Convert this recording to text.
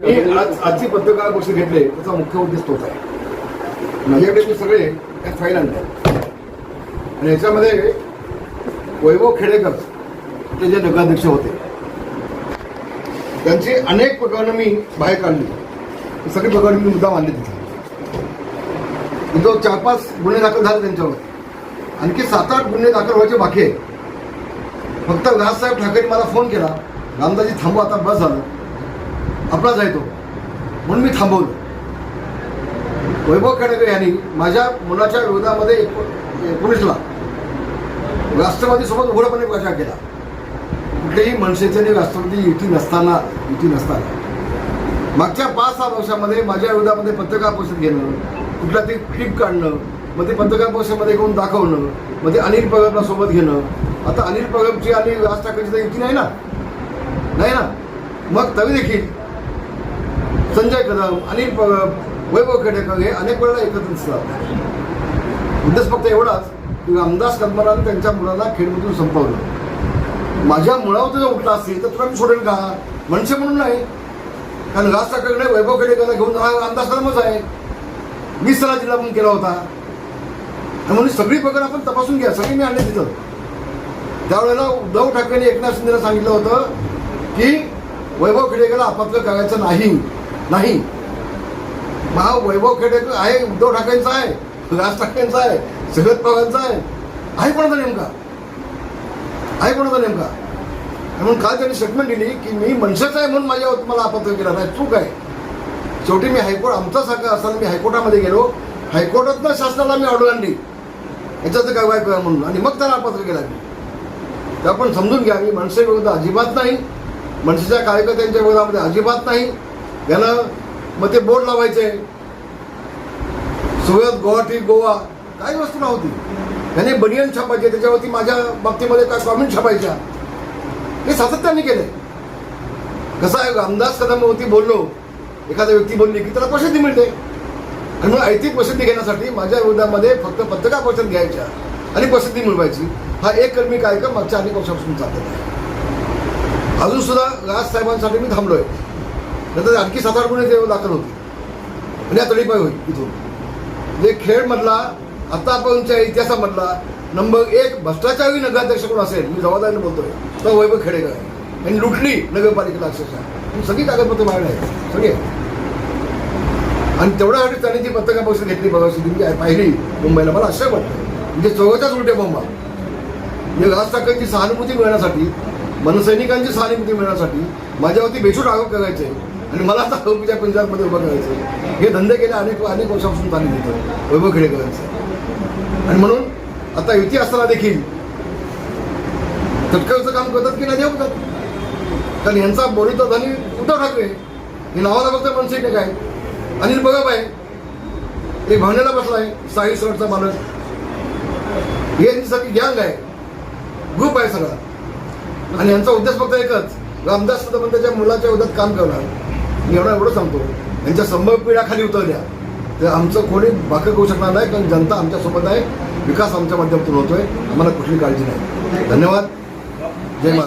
मी आज आजची पत्रकार परिषद घेतले त्याचा मुख्य उद्देश तोच आहे. माझ्याकडे मी सगळे त्या फाईल आणले आणि याच्यामध्ये वैभव खेडेकर ते जे नगराध्यक्ष होते त्यांची अनेक प्रकरणं मी बाहेर काढली. सगळी प्रकरण मी मुद्दा मांडली तिथे. जो चार पाच गुन्हे दाखल झाले त्यांच्यावर. आणखी सात आठ गुन्हे दाखल व्हायचे बाकी आहे. फक्त राजसाहेब ठाकरे मला फोन केला रामदाजी थांबू आता बस झालं. आपलाच आहे तो म्हणून मी थांबवलं. वैभव खेडेकर यांनी माझ्या मुलाच्या विरोधामध्ये एकोणीसला राष्ट्रवादीसोबत उघडपणे प्रचार केला. कुठल्याही मनसेचे आणि राष्ट्रवादी युती नसताना युती नसताना. मागच्या पाच सहा वर्षामध्ये माझ्या विरोधामध्ये पत्रकार परिषद घेणं कुठला ते क्लिप काढणं मग ते पत्रकार परिषदेमध्ये घेऊन दाखवणं मग ते अनिल पगबला सोबत घेणं. आता अनिल प्रगमची आणि राज ठाकरेची तर युती नाही ना? नाही ना? मग तरी देखील संजय कदम अनिल वैभव खेडेकर हे अनेक वेळेला एकत्र दिसतात. उद्देश फक्त एवढाच की रामदास कदमराने त्यांच्या मुलाला खेळमधून संपवलं. माझ्या मुळावर जर उठला असेल तर तुला मी सोडेल का? मनसे म्हणून नाही. कारण राज ठाकरेकडे वैभव खेडेकरला घेऊन जाणार रामदास कदमच आहे. मीच त्याला जिल्हा म्हणून केला होता. आणि म्हणून सगळी प्रकरण आपण तपासून घ्या. सगळी मी आणले तिथं. त्यावेळेला उद्धव ठाकरेंनी एकनाथ शिंदेला सांगितलं होतं की वैभव खेडेकरला आपापलं करायचं नाही. नाही. मग हा वैभव खेडेकर आहे उद्धव ठाकरेंचा आहे राज ठाकरेंचा आहे शरद पवारांचा आहे. आहे कोणाचा नेमका? आहे कोणाचा नेमका? म्हणून काल त्यांनी स्टेटमेंट दिली की मी मनसेचा आहे म्हणून माझ्यावर तुम्हाला आपत्ती केला नाही. चूक आहे. शेवटी मी हायकोर्ट आमचा सारखा असताना मी हायकोर्टामध्ये गेलो. हायकोर्टातनं शासनाला मी ऑर्डर आणली. याच्याचं कारवाई करा म्हणून. आणि मग त्याला आपत्र केला. मी तर आपण समजून घ्या मी मनसे विरुद्ध अजिबात नाही. मनसेच्या कार्यकर्त्यांच्या विरोधामध्ये अजिबात नाही. यानं मग ते बोर्ड लावायचे. सुरत गुवाहाटी गोवा काही वस्तू नव्हती. त्याने बनियन छापायचे त्याच्यावरती माझ्या बाबतीमध्ये काय कॉमेंट छापायच्या. हे सातत्याने केले. कसं आहे रामदास कदमवरती बोललो. एखाद्या व्यक्ती बोलली की त्याला प्रसिद्धी मिळते. आणि मग ऐतिक प्रसिद्धी घेण्यासाठी माझ्या विरोधामध्ये फक्त पत्रकार परिषद घ्यायच्या आणि प्रसिद्धी मिळवायची. हा एक कर्मी कार्यक्रम मागच्या अनेक वर्षापासून चालत आहे. अजून सुद्धा राज साहेबांसाठी मी थांबलोय. नंतर आणखी सात आठ गुन्हे ते दाखल होते आणि या तडीपाय होईल इथून. म्हणजे खेळमधला आतापर्यंतच्या इतिहासामधला नंबर एक भ्रष्टाचारी नगराध्यक्ष कोण असेल मी जबाबदारीने बोलतोय तर वैभव खेडेकर आहे आणि लुटली नगरपालिकेला अक्षरशः. सगळी कागदपत्र माझ्याकडे आहेत. सगळे. आणि तेवढ्यासाठी त्यांनी ती पत्रकार परिषद घेतली बघा तुम्ही काय पाहिली मुंबईला. मला आश्चर्य वाटतं म्हणजे चौघाच्याच उलटे बोंबा म्हणजे राज ठाकरेंची सहानुभूती मिळण्यासाठी मनसैनिकांची सहानुभूती मिळण्यासाठी माझ्यावरती बेछूट आरोप करायचे आणि मला आता आरोपीच्या पंजाबमध्ये उभं करायचं हे धंदे गेले अनेक अनेक वर्षापासून चालू होतं वैभव खेडेकरांचं. आणि म्हणून आता युती असताना देखील तटकरचं काम करतात की नाही देऊ कारण यांचा बोलीचा धनी उद्धव ठाकरे हे नावाला फक्त मनसैनिक आहे अनिल बघा आहे. ते भावनेला बसलाय साई सरचा मालक हे यांची सगळी गँग आहे. ग्रुप आहे सगळा. आणि यांचा उद्देश फक्त एकच रामदास पण त्याच्या मुलाच्या उद्यात काम करणार. मी एवढा एवढं सांगतो. यांच्या संभव पिढ्या खाली उतरल्या तर आमचं कोणी बाकी करू शकणार नाही कारण जनता आमच्यासोबत आहे. विकास आमच्या माध्यमातून होतोय. आम्हाला कुठली काळजी नाही. धन्यवाद. जय मा